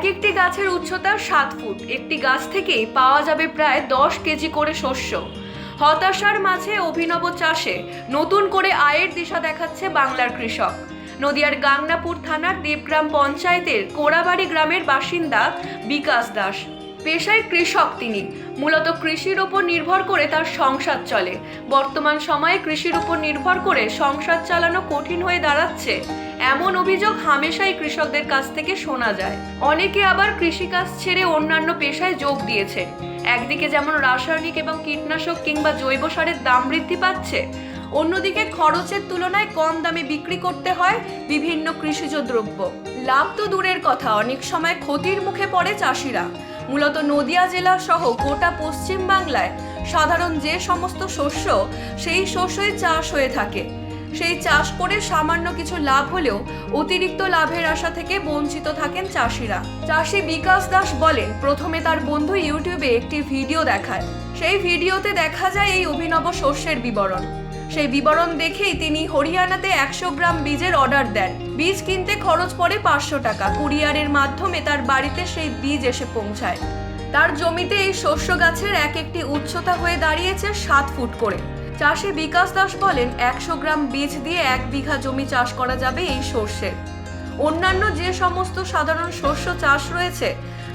এক একটি গাছের উচ্চতা সাত ফুট। একটি গাছ থেকেই পাওয়া যাবে প্রায় দশ কেজি করে শস্য। হতাশার মাঝে অভিনব চাষে নতুন করে আয়ের দিশা দেখাচ্ছে বাংলার কৃষক। নদিয়ার গাংনাপুর থানার দেবগ্রাম পঞ্চায়েতের কোড়াবাড়ি গ্রামের বাসিন্দা বিকাশ দাস। পেশায় কৃষক তিনি। মূলত কৃষির ওপর নির্ভর করে তার সংসার চলে। বর্তমান সময়ে কৃষির উপর নির্ভর করে সংসার চালানো কঠিন হয়ে দাঁড়াচ্ছে। এমন অভিযোগ হামেশাই কৃষকদের কাছ থেকে শোনা যায়। অনেকে আবার কৃষিকাজ ছেড়ে অন্যান্য পেশায় যোগ দিয়েছে। একদিকে যেমন রাসায়নিক এবং কীটনাশক কিংবা জৈব সারের দাম বৃদ্ধি পাচ্ছে, অন্যদিকে খরচের তুলনায় কম দামে বিক্রি করতে হয় বিভিন্ন কৃষিজ দ্রব্য। লাভ তো দূরের কথা, অনেক সময় ক্ষতির মুখে পড়ে চাষিরা। মূলত নদিয়া জেলা সহ গোটা পশ্চিম বাংলায় সাধারণ যে সমস্ত শস্য, সেই শস্যই চাষ হয়ে থাকে। সেই চাষ করে সামান্য কিছু লাভ হলেও অতিরিক্ত লাভের আশা থেকে বঞ্চিত থাকেন চাষিরা। চাষি বিকাশ দাস বলেন, প্রথমে তার বন্ধু ইউটিউবে একটি ভিডিও দেখায়। সেই ভিডিওতে দেখা যায় এই অভিনব শস্যের বিবরণ। সেই বিবরণ দেখেই তিনি হরিয়ানাতে একশো গ্রাম বীজের অর্ডার দেন। বীজ কিনতে খরচ পড়ে পাঁচশো টাকা। কুরিয়ারের মাধ্যমে তার বাড়িতে সেই বীজ এসে পৌঁছায়। তার জমিতে এই শস্য গাছের এক একটি উচ্চতা হয়ে দাঁড়িয়েছে সাত ফুট করে। চাষি বিকাশ দাস বলেন, একশো গ্রাম বীজ দিয়ে এক বিঘা জমি চাষ করা যাবে এই শস্যের অন্যান্য যে সমস্ত সাধারণ শস্য চাষ রয়েছে,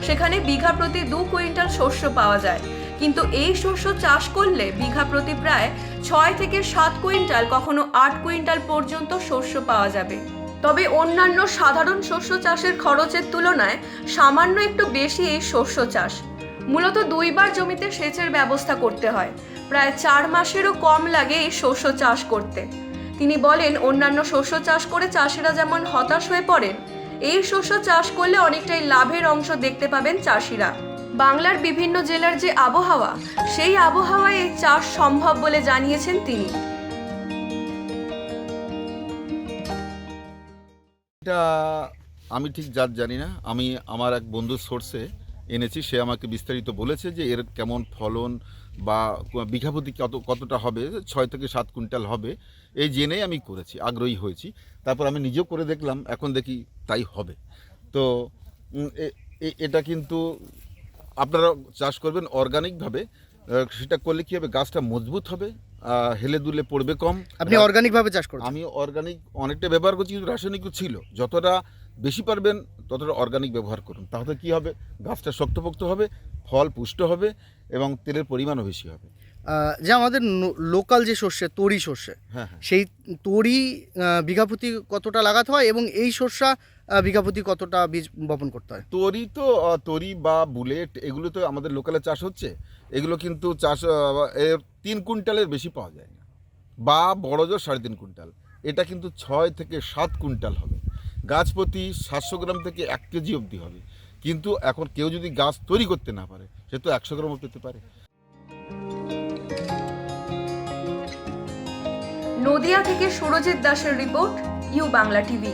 সেখানে বিঘা প্রতি দু কুইন্টাল শস্য পাওয়া যায়। কিন্তু এই শস্য চাষ করলে বিঘা প্রতি প্রায় ছয় থেকে সাত কুইন্টাল, কখনো আট কুইন্টাল পর্যন্ত শস্য পাওয়া যাবে। তবে অন্যান্য সাধারণ শস্য চাষের খরচের তুলনায় সামান্য একটু বেশি এই শস্য চাষ। মূলত দুইবার জমিতে সেচের ব্যবস্থা করতে হয়। প্রায় চার মাসেরও কম লাগে এই শস্য চাষ করতে। তিনি বলেন, অন্যান্য শস্য চাষ করে চাষিরা যেমন হতাশ হয়ে পড়েন, এই শস্য চাষ করলে অনেকটাই লাভের অংশ দেখতে পাবেন চাষিরা। বাংলার বিভিন্ন জেলার যে আবহাওয়া, সেই আবহাওয়ায় এই চাষ সম্ভব বলে জানিয়েছেন তিনি। এটা আমি ঠিক জাত জানি না। আমি আমার এক বন্ধুর সোর্সে এনেছি, সে আমাকে বিস্তারিত বলেছে যে এর কেমন ফলন বা বিঘাপতি কত, কতটা হবে, ছয় থেকে সাত কুইন্টাল হবে, এই জেনেই আমি করেছি, আগ্রহী হয়েছি। তারপর আমি নিজেও করে দেখলাম, এখন দেখি তাই হবে। তো এটা কিন্তু আপনারা চাষ করবেন অর্গানিকভাবে সেটা করলে কী হবে? গাছটা মজবুত হবে হেলে দুলে পড়বে কম। আপনি অর্গানিকভাবে চাষ করছেন? আমি অর্গানিক অনেকটা ব্যবহার করছি কিন্তু রাসায়নিকও ছিল। যতটা বেশি পারবেন ততটা অর্গানিক ব্যবহার করুন। তাহলে কি হবে? গাছটা শক্তপোক্ত হবে ফল পুষ্ট হবে এবং তেলের পরিমাণও বেশি হবে। যে আমাদের লোকাল যে শস্যে তরি শস্যে হ্যাঁ হ্যাঁ। সেই তরি আহ, বিঘাপতি কতটা লাগাতে হয় এবং এই শস্যা বিঘাপতি কতটা বীজ বপন করতে হয়? তরি তো তরি বা বুলেট এগুলো তো আমাদের লোকালে চাষ হচ্ছে। এগুলো কিন্তু চাষ এর তিন কুইন্টালের বেশি পাওয়া যায় না। বা বড় জোর সাড়ে তিন কুইন্টাল। এটা কিন্তু ছয় থেকে সাত কুইন্টাল হবে। গাছ প্রতি সাতশো গ্রাম থেকে এক কেজি অবধি হবে। কিন্তু এখন কেউ যদি গাছ তৈরি করতে না পারে সে তো একশো গ্রামও পেতে পারে। নদিয়া থেকে সুরজিৎ দাসের report U Bangla TV.